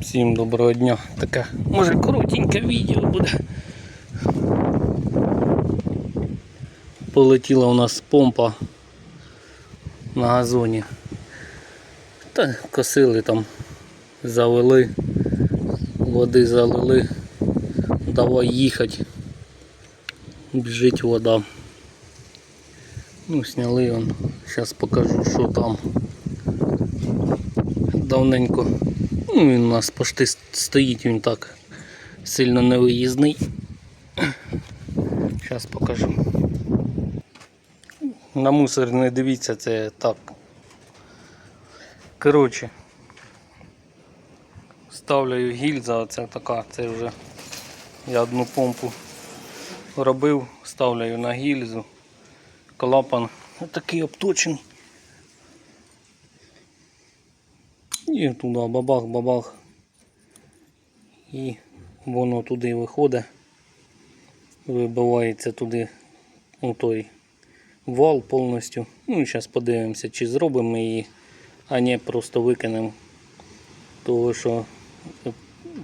Всім доброго дня. Таке, може коротеньке відео буде. Полетіла у нас помпа на газоні. Та косили там, завели, води залили. Давай їхати. Біжить вода. Ну, сняли он. Зараз покажу, що там. Давненько. Ну, він у нас почти стоїть, він так сильно не виїзний. Зараз покажу. На мусор не дивіться, це так. Коротше. Ставляю гільза, оце така, це вже я одну помпу робив, ставляю на гільзу. Клапан такий обточений. І туди бабах-бабах. І воно туди виходить. Вибивається туди у той вал повністю. Ну і зараз подивимося, чи зробимо її, а не просто викинемо. Того що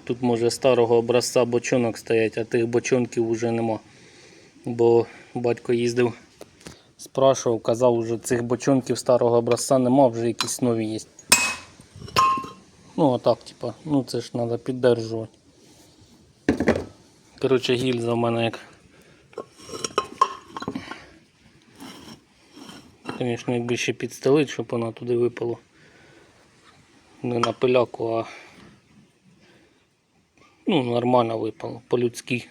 тут може старого образця бочонок стоять, а тих бочонків вже нема. Бо батько їздив, спрашував, казав, що цих бочонків старого образця нема, вже якісь нові є. Ну, а так, типа, ну це ж треба піддержувати. Коротше, гільза в мене як. Звісно, якби ще підстелити, щоб вона туди випала. Не на пиляку, а ну, нормально випало, по-людськи.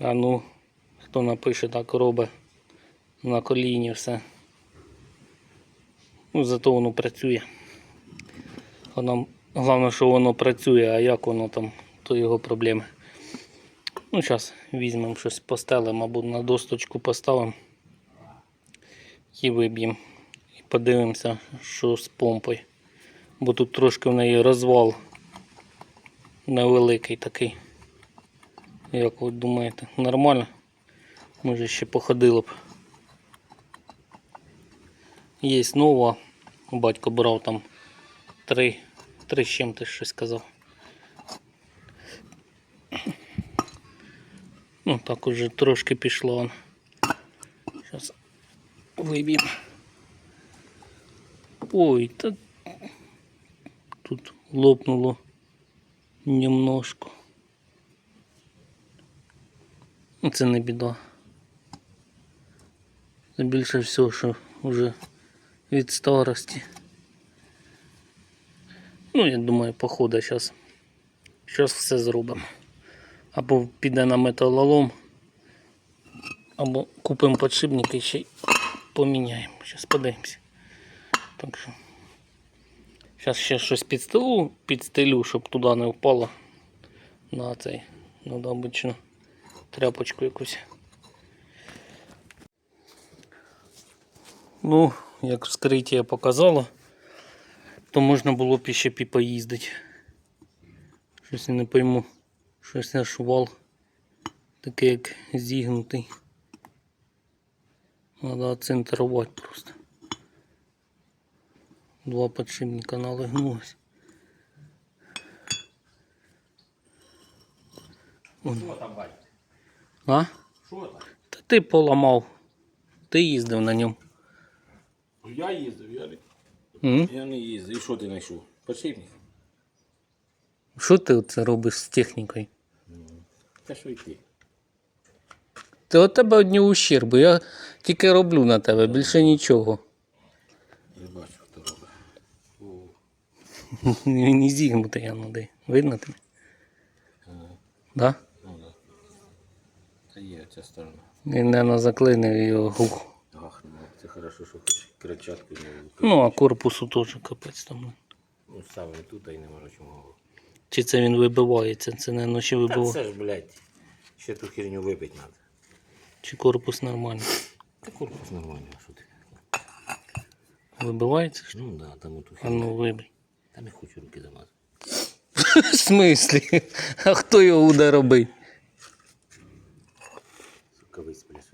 А ну, хто напише, так робить на коліні все. Ну, зато воно працює. Нам головне, що воно працює, а як воно там, то його проблеми. Ну, зараз візьмемо щось постелимо або на досточку поставимо і виб'ємо. І подивимося, що з помпою. Бо тут трошки в неї розвал невеликий такий. Як ви думаєте, нормально? Може ще походило б. Є нова. Батько брав там три, три з чим ти щось сказав. Ну так уже трошки пішло. Зараз виб'ємо. Ой, та тут лопнуло немножко. Ну, Це не біда. Це більше всього, що вже від старості. Ну, я думаю, походу зараз. Зараз все зробимо. Або піде на металолом, або купимо подшипник і ще поміняємо. Зараз подивимося. Так що. Зараз ще щось підстелю, підстелю, щоб туди не впало на цей, ну да, обично тряпочку якусь. Ну, як вскриття показало, то можна було б ще поїздити. Щось я не пойму. Щось на швал. Такий як зігнутий. Надо центрувати просто. Два подшипника налегнулось. Вон. Що там, бать? А? Що там? Та ти поламав. Ти їздив на ньому. Я їздив, я, Я не їздив. І що ти знайшов? Подшипник? Що ти це робиш з технікою? Та що йти? Ти от тебе одні ущерби. Я тільки роблю на тебе, більше нічого. Я бачу, хто робить. Він і зігнутий, я ну де. Видно тобі? Да? ну да. Та є ця сторона. Він не заклинив його гух. Ах, ну, це хорошо, що хоч кричатку не. Ну, а корпусу теж капець там. Ну, ставили тут, а й нема чому голову. Чи це він вибивається? Це не ночі Та вибиває. це ж, блядь, ще ту херню вибити треба. Чи корпус нормальний? Та корпус нормальний, а що ти? Вибивається? Ну да, там оту А херню. ну вибий. Та не хочу руки замазати. В смислі? А хто його буде робити? Сука.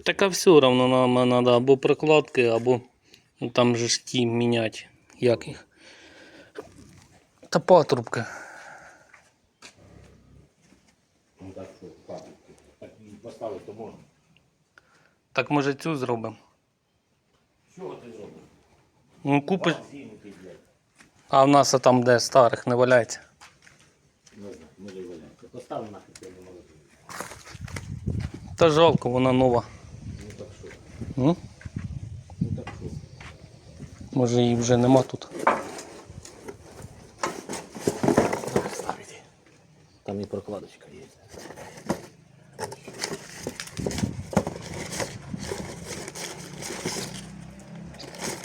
Так а все одно нам треба або прокладки, або ну, там же ж ті міняти. Як їх? Та патрубка. Ну так що, папки. Так поставити то можна. Так може цю зробимо? Що ти зробиш? Ну купиш. А в нас а там де старих не валяється. Не знаю, може і валяється. Поставив нахід, я не можу. Та жалко, вона нова. Ну так що? Ну, Ну? Може її вже нема тут. Там і прокладочка є.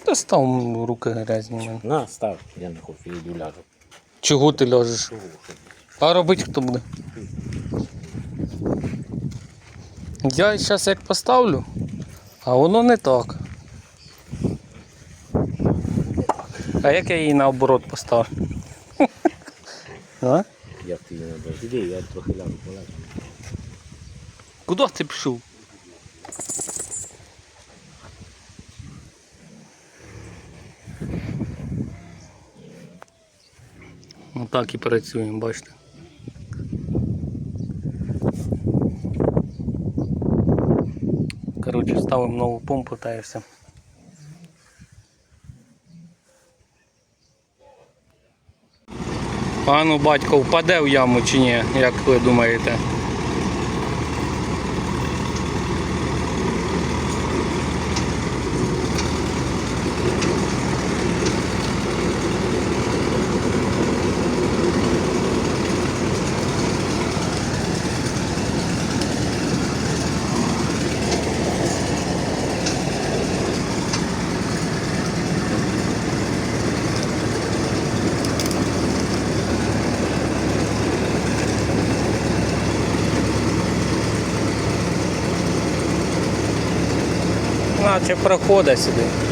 Та став руки грязні. На, став, я не хочу, я йду ляжу. Чого ти ляжеш? А робити хто буде? Я зараз як поставлю, а воно не так. А як я її наоборот поставлю? А? Як ти її бачиш? Іди, я трохи ляжу полежу. Куди ти пішов? Ну так і працюємо, бачите. Коротше, ставимо нову помпу та і все. А ну батько впаде в яму чи ні, як ви думаєте? Наче проходить сюди.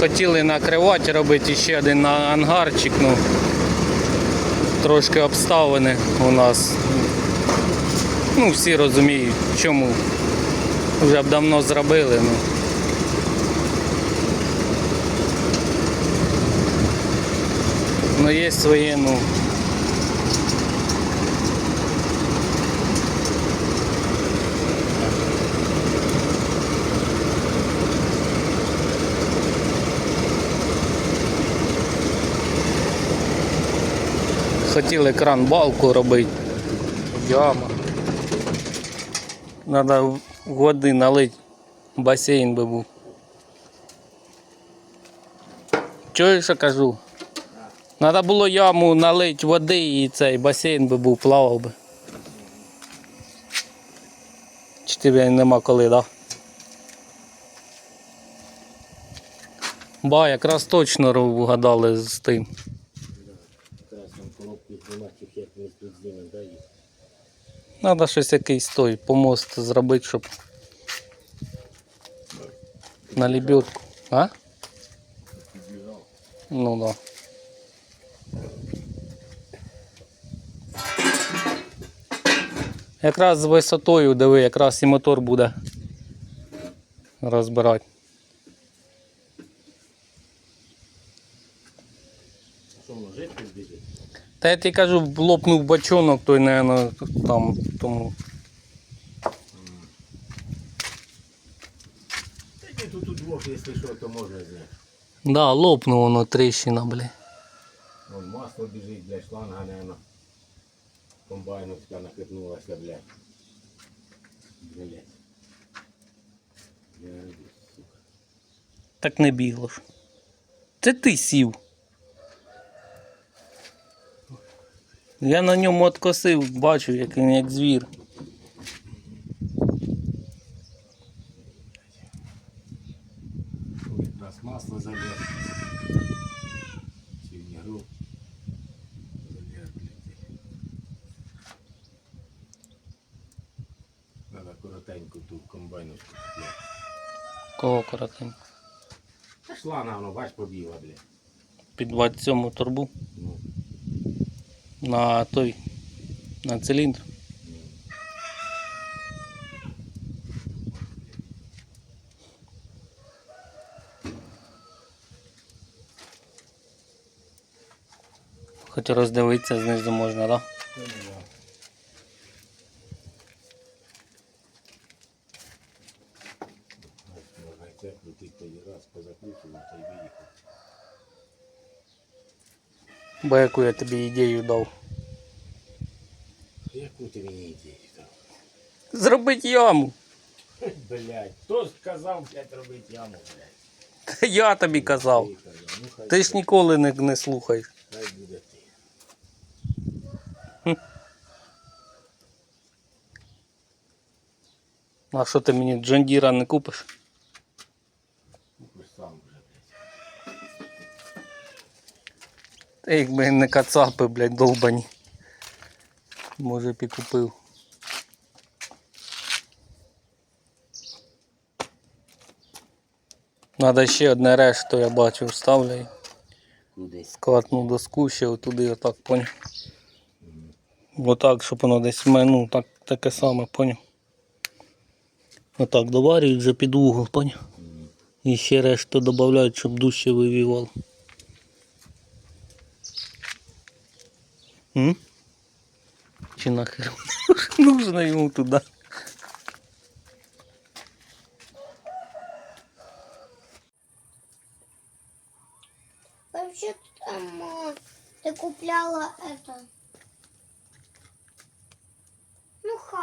Хотіли накривати, робити ще один ангарчик, ну трошки обставини у нас. Ну, всі розуміють, чому. Вже б давно зробили. Ну. Ну є своє, ну. Хотіли кран балку робити. Яма. Надо води налити. Басейн би був. Чуєш, що кажу? Надо було яму налити води і цей басейн би був, плавав би. Чи тебе нема коли, так? Да? Ба, якраз точно вгадали з тим. Знімати, їх як ми тут знімемо, да, їх? Надо щось якийсь той помост зробити, щоб на лебедку. А? Ну да. Якраз з висотою, диви, якраз і мотор буде розбирати. А що воно жидко біжить? Та я тобі кажу, лопнув бочонок, той, наверное, там тому. Та ні, тут удвох, якщо що, то можна зняти. Да, лопнув воно тріщина, бля. Вон масло біжить, блядь, шланга, наверное. Комбайновська нахитнулася, блядь. Блядь. Люблю, сука. Так не бігло ж. Це ти сів. Я на ньому откосив, бачу, як він як звір. Раз масло. Зальет, блядь. Надо коротеньку ту комбайночку. Кого коротенько? Та шланга воно, бач, побігла, блядь. Під 27 турбу Ну, на той. На циліндр. Хоч роздивитися знизу можна, так? Да? Можна і це крутити раз, позакручував та й виїхав. Бо яку я тобі ідею дав. Яку ти мені ідею дав? Зробити яму. Блять, хто ж казав, блядь, робити яму, блядь? Та Я тобі казав. Ти казав, ну хай Ти ж буде, ніколи не, не слухаєш. Хай буде ти. А що ти мені Джондіра не купиш? Купиш Та якби не кацапи, блядь, долбані. Може б і купив. Надо ще одне решту, я бачу, вставляю. Складну доску ще отуди отак поняв. Отак, щоб воно десь ну, так, таке саме, поняв. Отак доварюють вже під угол, поняв. І ще решту додають, щоб дужче вивівало. М? Чи нахер нужно ему туда? Вообще там а, ты купляла это. Ну ха.